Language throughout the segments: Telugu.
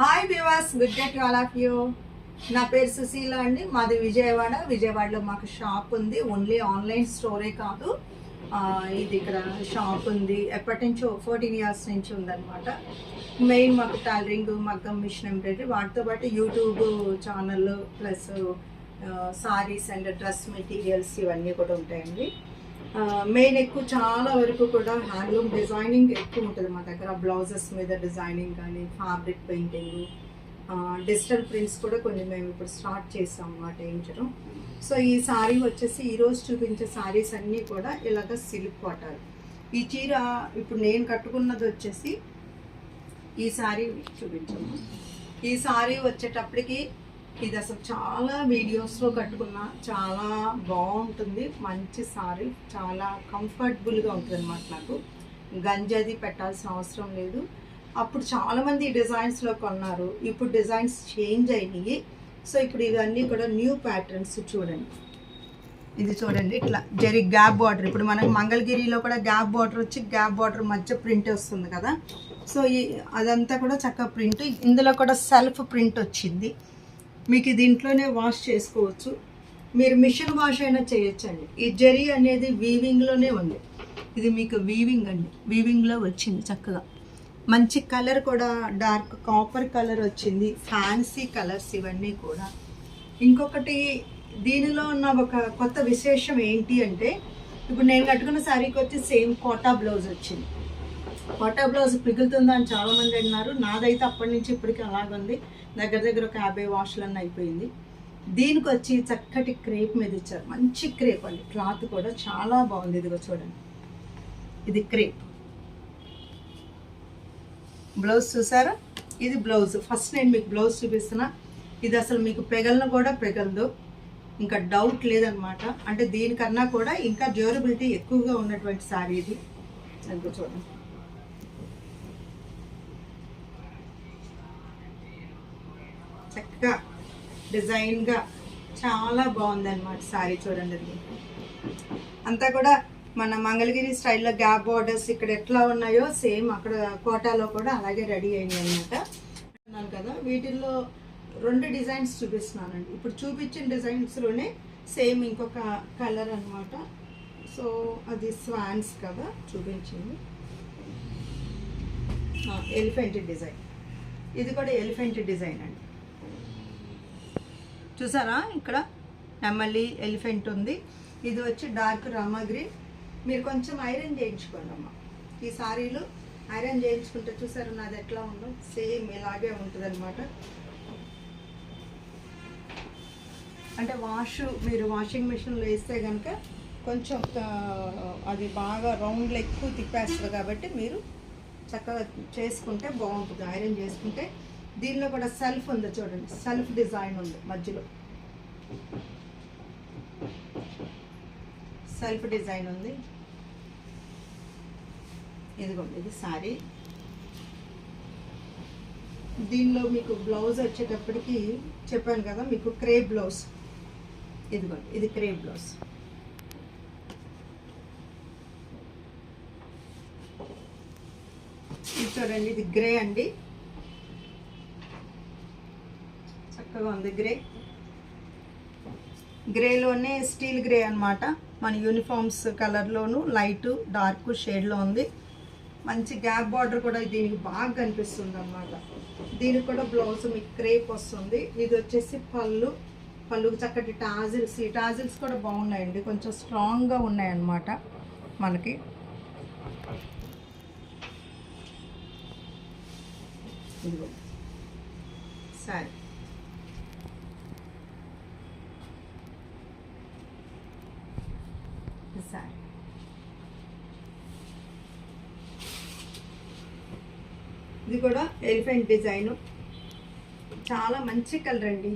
Hi వివాస్ good day to all of you నా పేరు సుశీల అండి. మాది విజయవాడ. విజయవాడలో మాకు షాప్ ఉంది. ఓన్లీ ఆన్లైన్ స్టోరే కాదు. ఇది ఇక్కడ షాప్ ఉంది. ఎప్పటి నుంచో ఫోర్టీన్ ఇయర్స్ నుంచి ఉందన్నమాట. మెయిన్ మాకు టైలరింగ్ మగ్గం మిషన్ ఎంబ్రాయిడరీ వాటితో పాటు YouTube channel plus saris and dress materials ఇవన్నీ కూడా ఉంటాయండి. మెయిన్ ఎక్కువ చాలా వరకు కూడా హ్యాండ్లూమ్ డిజైనింగ్ ఎక్కువ ఉంటుంది మా దగ్గర. బ్లౌజెస్ మీద డిజైనింగ్ కానీ ఫ్యాబ్రిక్ పెయింటింగ్ డిజిటల్ ప్రింట్స్ కూడా కొన్ని మేము ఇప్పుడు స్టార్ట్ చేసాం అన్నమాట వేయించడం సో ఈ సారీ వచ్చేసి ఈరోజు చూపించే శారీస్ అన్నీ కూడా ఇలాగ సిల్క్ కొట్టాలి ఈ చీర ఇప్పుడు నేను కట్టుకున్నది వచ్చేసి ఈ సారీ చూపించాము ఈ సారీ వచ్చేటప్పటికి ఇది అసలు చాలా వీడియోస్లో కట్టుకున్నా చాలా బాగుంటుంది. మంచి సారీ. చాలా కంఫర్టబుల్గా ఉంటుంది అనమాట నాకు గంజది పెట్టాల్సిన అవసరం లేదు. అప్పుడు చాలామంది ఈ డిజైన్స్లో కొన్నారు. ఇప్పుడు డిజైన్స్ చేంజ్ అయినాయి. సో ఇప్పుడు ఇవన్నీ కూడా న్యూ ప్యాటర్న్స్ చూడండి. ఇది చూడండి. ఇట్లా జరి గ్యాప్ బార్డర్. ఇప్పుడు మనకి మంగళగిరిలో కూడా గ్యాప్ బార్డర్ వచ్చి గ్యాప్ బార్డర్ మధ్య ప్రింట్ వస్తుంది కదా. సో ఈ అదంతా కూడా చక్కగా ప్రింట్. ఇందులో కూడా సెల్ఫ్ ప్రింట్ వచ్చింది. మీకు దీంట్లోనే వాష్ చేసుకోవచ్చు. మీరు మిషన్ వాష్ అయినా చేయొచ్చండి. ఈ జరీ అనేది వీవింగ్లోనే ఉంది. ఇది మీకు వీవింగ్ అండి. వీవింగ్లో వచ్చింది చక్కగా. మంచి కలర్ కూడా డార్క్ కాపర్ కలర్ వచ్చింది. ఫ్యాన్సీ కలర్స్ ఇవన్నీ కూడా. ఇంకొకటి దీనిలో ఉన్న ఒక కొత్త విశేషం ఏంటి అంటే ఇప్పుడు నేను కట్టుకున్న శారీకి వచ్చి సేమ్ కోటా బ్లౌజ్ వచ్చింది. కోటా బ్లౌజ్ పిగులుతుందా అని చాలా అన్నారు. నాదైతే అప్పటి నుంచి ఇప్పటికి అలాగుంది. దగ్గర దగ్గర ఒక యాభై వాష్లన్నీ అయిపోయింది. దీనికి వచ్చి చక్కటి క్రేప్ మీద ఇచ్చారు. మంచి క్రేప్ అండి. క్లాత్ కూడా చాలా బాగుంది. ఇదిగో చూడండి. ఇది క్రేప్. బ్లౌజ్ చూసారా? ఇది బ్లౌజ్. ఫస్ట్ నేను మీకు బ్లౌజ్ చూపిస్తున్నా. ఇది అసలు మీకు పెగలను కూడా పెగలదు. ఇంకా డౌట్ లేదనమాట. అంటే దీనికన్నా కూడా ఇంకా డ్యూరబిలిటీ ఎక్కువగా ఉన్నటువంటి శారీ ఇది. చూడండి. చక్కగా డిజైన్గా చాలా బాగుందన్నమాట శారీ చూడండి. అది అంతా కూడా మన మంగళగిరి స్టైల్లో గ్యాప్ బార్డర్స్ ఇక్కడ ఎట్లా ఉన్నాయో సేమ్ అక్కడ కోటాలో కూడా అలాగే రెడీ అయింది అనమాట అన్నాను కదా వీటిల్లో రెండు డిజైన్స్ చూపిస్తున్నానండి. ఇప్పుడు చూపించిన డిజైన్స్లోనే సేమ్ ఇంకొక కలర్ అనమాట సో అది స్వాన్స్ కదా చూపించింది. ఎలిఫెంట్ డిజైన్ ఇది కూడా ఎలిఫెంట్ డిజైన్ అండి. చూసారా? ఇక్కడ నెమలి ఎలిఫెంట్ ఉంది. ఇది వచ్చి డార్క్ రామా గ్రీన్. మీరు కొంచెం ఐరన్ చేయించుకోండి అమ్మ ఈ సారీలు ఐరన్ చేయించుకుంటే చూసారు నాది ఎట్లా ఉందో? సేమ్ ఇలాగే ఉంటుంది అనమాట అంటే వాష్ మీరు వాషింగ్ మిషన్లో వేస్తే కనుక కొంచెం అది బాగా రౌండ్లు ఎక్కువ తిప్పేస్తుంది కాబట్టి మీరు చక్కగా చేసుకుంటే బాగుంటుంది. ఐరన్ చేసుకుంటే దీనిలో కూడా సెల్ఫ్ ఉంది చూడండి సెల్ఫ్ డిజైన్ ఉంది మధ్యలో. సెల్ఫ్ డిజైన్ ఉంది. ఇదిగోండి ఇది సారీ. దీనిలో మీకు బ్లౌజ్ వచ్చేటప్పటికి చెప్పాను కదా మీకు క్రే బ్లౌజ్. ఇదిగోండి ఇది క్రే బ్లౌజ్. ఇది చూడండి ఇది గ్రే అండి. చక్కగా ఉంది గ్రే. గ్రేలోనే స్టీల్ గ్రే అనమాట మన యూనిఫామ్స్ కలర్లోను లైట్ డార్క్ షేడ్లో ఉంది. మంచి గ్యాప్ బార్డర్ కూడా దీనికి బాగా కనిపిస్తుంది అన్నమాట. దీనికి కూడా బ్లౌజ్ మీకు క్రేప్ వస్తుంది. ఇది వచ్చేసి పళ్ళు. పళ్ళుకి చక్కటి టాజిల్స్. ఈ టాజిల్స్ కూడా బాగున్నాయండి. కొంచెం స్ట్రాంగ్గా ఉన్నాయన్నమాట మనకి. సరే. సరే. ఇది కూడా ఎలిఫెంట్ డిజైన్. చాలా మంచి కలర్ అండి.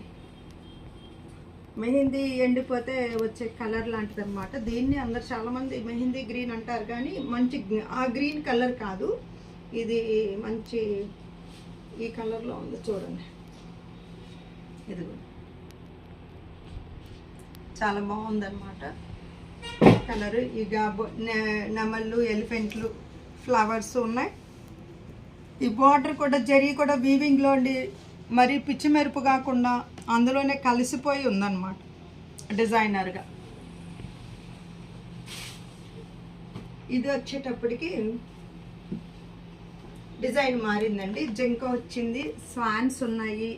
మెహందీ ఎండిపోతే వచ్చే కలర్ లాంటిది అనమాట దీన్ని అందరు చాలామంది మెహందీ గ్రీన్ అంటారు కానీ మంచి ఆ గ్రీన్ కలర్ కాదు. ఇది మంచి ఈ కలర్లో ఉంది చూడండి. ఇది చాలా బాగుందన్నమాట. కలర్. ఈ గాబో నెమళ్ళు ఎలిఫెంట్లు ఫ్లవర్స్ ఉన్నాయి. ఈ బార్డర్ కూడా జరిగి కూడా వీవింగ్లో ఉండి మరీ పిచ్చి మెరుపు కాకుండా అందులోనే కలిసిపోయి ఉందన్నమాట డిజైనర్గా. ఇది వచ్చేటప్పటికి డిజైన్ మారిందండి. జింక వచ్చింది. స్వాన్స్ ఉన్నాయి.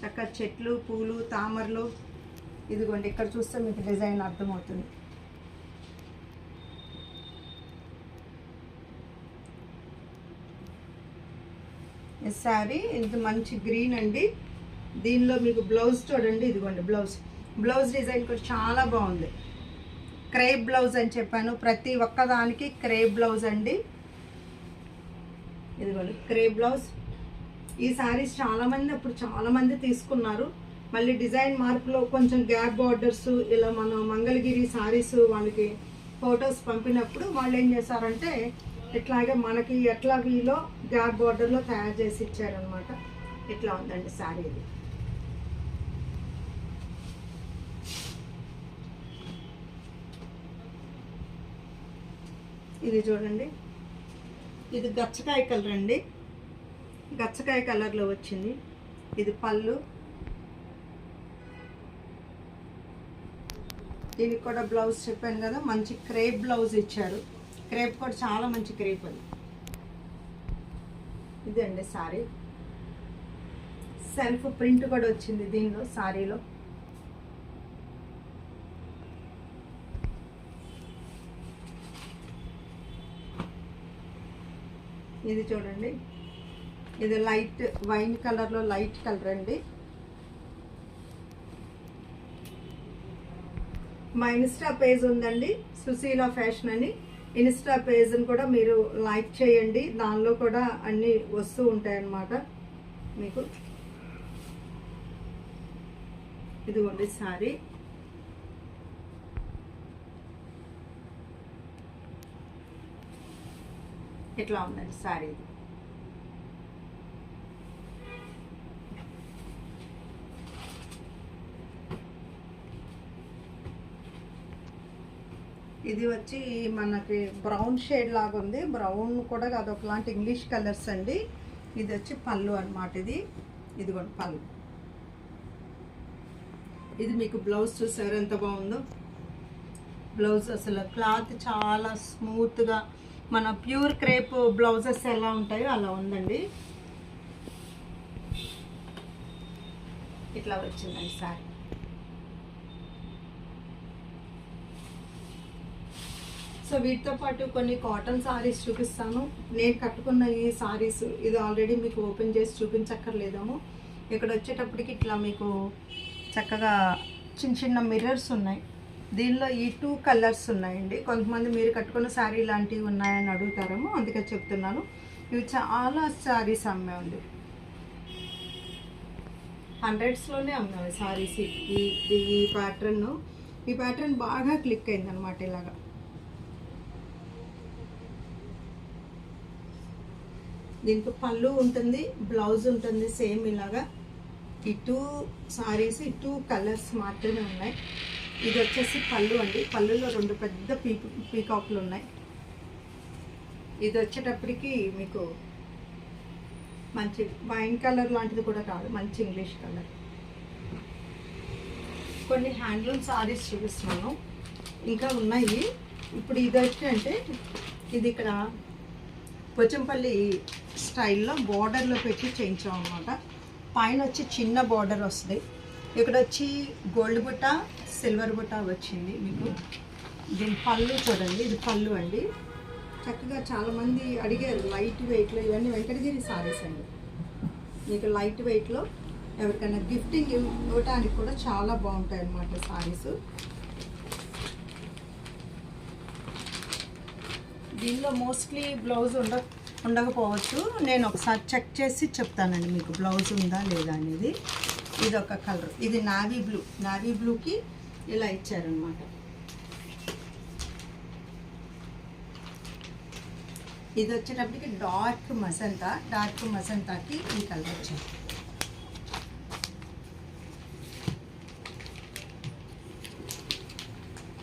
చక్క చెట్లు పూలు తామరలు. ఇదిగోండి ఇక్కడ చూస్తే మీకు డిజైన్ అర్థమవుతుంది. శారీ ఇంత మంచి గ్రీన్ అండి. దీనిలో మీకు బ్లౌజ్ చూడండి ఇదిగోండి బ్లౌజ్. బ్లౌజ్ డిజైన్ కూడా చాలా బాగుంది. క్రేప్ బ్లౌజ్ అని చెప్పాను. ప్రతి ఒక్కదానికి క్రేప్ బ్లౌజ్ అండి. ఇదిగోండి క్రేప్ బ్లౌజ్. ఈ శారీస్ చాలామంది అప్పుడు చాలామంది తీసుకున్నారు. మళ్ళీ డిజైన్ మార్పులో కొంచెం గ్యాప్ బార్డర్స్ ఇలా మనం మంగళగిరి శారీస్ వాళ్ళకి ఫొటోస్ పంపినప్పుడు వాళ్ళు ఏం చేశారంటే ఇట్లాగే మనకి ఎట్లా వీలో గ్యాప్ బార్డర్లో తయారు చేసి ఇచ్చారనమాట ఇట్లా ఉందండి శారీ ఇది? ఇది చూడండి. ఇది గచ్చకాయ కలర్ అండి. గచ్చకాయ కలర్లో వచ్చింది. ఇది పళ్ళు. దీనికి కూడా బ్లౌజ్ చెప్పాను కదా మంచి క్రేప్ బ్లౌజ్ ఇచ్చారు. క్రేప్ కూడా చాలా మంచి క్రేప్ అది. ఇదండి సారీ. సెల్ఫ్ ప్రింట్ కూడా వచ్చింది దీనిలో సారీలో. ఇది చూడండి. ఇది లైట్ వైన్ కలర్లో లైట్ కలర్ అండి. మా ఇన్స్టా పేజ్ ఉందండి సుశీల ఫ్యాషన్ అని. ఇన్స్టా పేజ్ని కూడా మీరు లైక్ చేయండి. దానిలో కూడా అన్నీ వస్తూ ఉంటాయన్నమాట మీకు ఇదిగోండి సారీ. ఇట్లా ఉందండి సారీ? ఇది ఇది వచ్చి మనకి బ్రౌన్ షేడ్ లాగా ఉంది. బ్రౌన్ కూడా కాదు ఒకలాంటి ఇంగ్లీష్ కలర్స్ అండి. ఇది వచ్చి పళ్ళు అన్నమాట ఇది. ఇదిగోండి పళ్ళు. ఇది మీకు బ్లౌజ్ చూసారు ఎంత బాగుందో? బ్లౌజ్ అసలు క్లాత్ చాలా స్మూత్గా మన ప్యూర్ క్రేప్ బ్లౌజెస్ ఎలా ఉంటాయో అలా ఉందండి. ఇట్లా వచ్చిందండి సారీ. సో వీటితో పాటు కొన్ని కాటన్ సారీస్ చూపిస్తాను. నేను కట్టుకున్న ఈ సారీస్ ఇది ఆల్రెడీ మీకు ఓపెన్ చేసి చూపించక్కర్లేదేమో. ఇక్కడ వచ్చేటప్పటికి ఇట్లా మీకు చక్కగా చిన్న చిన్న మిర్రర్స్ ఉన్నాయి. దీనిలో ఈ టూ కలర్స్ ఉన్నాయండి. కొంతమంది మీరు కట్టుకున్న శారీ లాంటివి ఉన్నాయని అడుగుతారేమో అందుకే చెప్తున్నాను. ఇవి చాలా శారీస్ అమ్మామండి హండ్రెడ్స్లోనే అమ్మాము సారీస్ ఈ ఈ- ఈ ప్యాటర్న్ ఈ ప్యాటర్న్ బాగా క్లిక్ అయింది అనమాట ఇలాగా. దీంట్లో పళ్ళు ఉంటుంది బ్లౌజ్ ఉంటుంది సేమ్ ఇలాగా. ఈ టూ సారీస్ ఈ టూ కలర్స్ మాత్రమే ఉన్నాయి. ఇది వచ్చేసి పళ్ళు అండి. పళ్ళులో రెండు పెద్ద పీ పీకాక్లు ఉన్నాయి. ఇది వచ్చేటప్పటికి మీకు మంచి వైన్ కలర్ లాంటిది కూడా కాదు మంచి ఇంగ్లీష్ కలర్. కొన్ని హ్యాండ్లూమ్ సారీస్ చూపిస్తున్నాను. ఇంకా ఉన్నాయి. ఇప్పుడు ఇది వచ్చి అంటే ఇది ఇక్కడ పోచంపల్లి స్టైల్లో బార్డర్లో పెట్టి చేయించాం అనమాట పైన వచ్చి చిన్న బార్డర్ వస్తుంది. ఇక్కడ వచ్చి గోల్డ్ బుట్ట సిల్వర్ బుట్ట వచ్చింది మీకు. దీని పళ్ళు చూడండి ఇది పళ్ళు అండి. చక్కగా చాలామంది అడిగారు లైట్ వెయిట్లో ఇవన్నీ వెంకటగిరి సారీస్ అండి. మీకు లైట్ వెయిట్లో ఎవరికైనా గిఫ్టింగ్ ఇవ్వడానికి కూడా చాలా బాగుంటాయి అన్నమాట సారీస్. దీనిలో మోస్ట్లీ బ్లౌజ్ ఉండ ఉండకపోవచ్చు. నేను ఒకసారి చెక్ చేసి చెప్తానండి మీకు బ్లౌజ్ ఉందా లేదా అనేది. ఇది ఒక కలర్ ఇది నావీ బ్లూ నావీ బ్లూకి ఇలా ఇచ్చారనమాట ఇది వచ్చేటప్పటికి డార్క్ మసంతా. డార్క్ మసంతాకి ఈ కలర్ వచ్చింది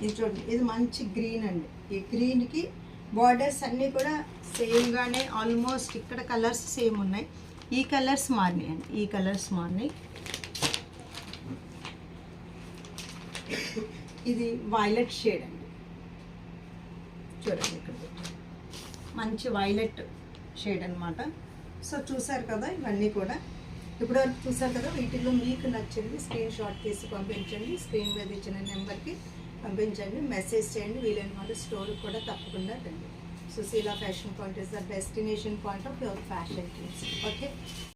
ఇది చూడండి. ఇది మంచి గ్రీన్ అండి. ఈ గ్రీన్కి బార్డర్స్ అన్నీ కూడా సేమ్గానే ఆల్మోస్ట్ ఇక్కడ కలర్స్ సేమ్ ఉన్నాయి. ఈ కలర్స్ మారినాయి అండి. ఈ కలర్స్ మారినాయి. ఇది వైలెట్ షేడ్ అండి. చూడండి ఇక్కడ. మంచి వైలెట్ షేడ్ అన్నమాట. సో చూసారు కదా ఇవన్నీ కూడా. ఇప్పుడు చూసారు కదా వీటిలో మీకు నచ్చింది స్క్రీన్ షాట్ తీసి పంపించండి. స్క్రీన్ మీద ఇచ్చిన నెంబర్కి పంపించండి మెసేజ్ చేయండి వీలైన వాళ్ళు స్టోర్ కూడా తప్పకుండా రండి Sushila fashion point is the destination point of your fashion things okay